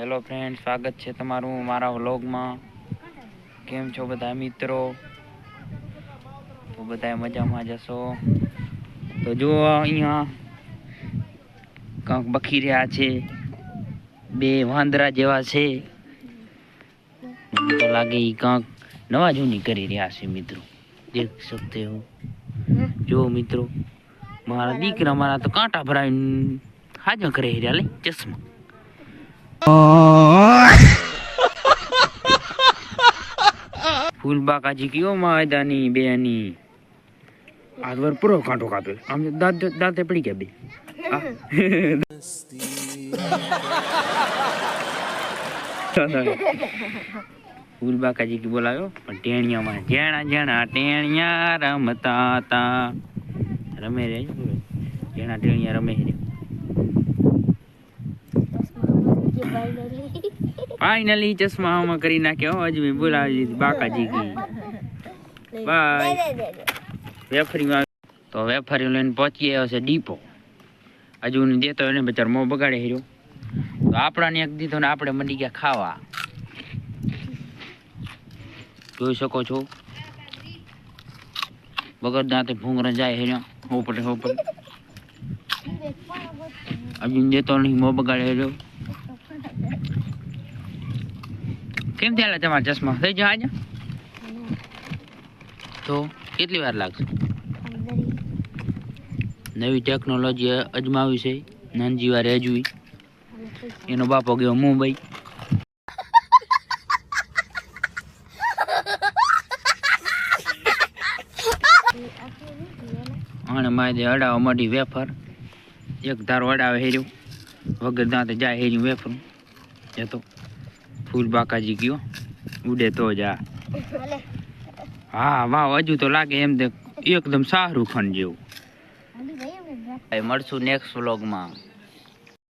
Hello friend સ્વાગત છે તમારું મારા વ્લોગમાં. કેમ છો બધા મિત્રો? તો બધા મજામાં જશો તો જુઓ અહીંયા કંઈક બખી રહ્યા છે. બે વાંદરા જેવા છે. તો લાગે એ કંઈક નવા જૂની કરી રહ્યા છે મિત્રો. દેખ શકતે હો. જુઓ મિત્રો, મારા દીકરા મારા તો કાંટા ભરાઈને હાજર કરી રહ્યા લે ચશ્મા. ફૂલબા કાજી કયો માયદાની બેની આજવર પૂરો કાંટો કાપ્યો આમ દાંત દાંતે પડી ગયા બે આ. ફૂલબા કાજી કી બોલાવ્યો પણ ટેણિયામાં જેણા જેણા ટેણિયા રમતા તા રમે રે જેણા ટેણિયા રમે રે ફાઇનલી ચશ્મા આમાં કરી નાખ્યો. હજુ બોલાવી દીધી બાકાજી કી. બાય વેફરી તો વેફરી લઈને પહોંચી ગયો છે ડીપો. હજુ હું દેતો એને બચાર મોં બગાડે હીરો તો આપણાને એક દીધો ને આપણે મંડી ગયા ખાવા. જોઈ શકો છો. વગર દાંતે ભૂંગરા જાય હેર્યો હોપટે હોપટે હજુ દેતો નહીં મોં બગાડે હીરો કેમ થયેલા તમારા ચશ્મા? થઈ જાય આજે? તો કેટલી વાર લાગશે? નવી ટેકનોલોજી અજમાવી છે. નાનજી વારે અજવી. એનો બાપો ગયો મુંબઈ. અને મારે અડાવવા માંડી વેફર. એક ધારો અડાવે હેર્યું. વગર દાંતે જાય હેર્યું વેફર એ તો ફૂલ બાકાજી ગયો. ઉડે તો જા હા વાહ હજુ તો લાગે એમ એકદમ શાહરુખ ખાન જેવું. મળશું નેક્સ્ટ વ્લોગમાં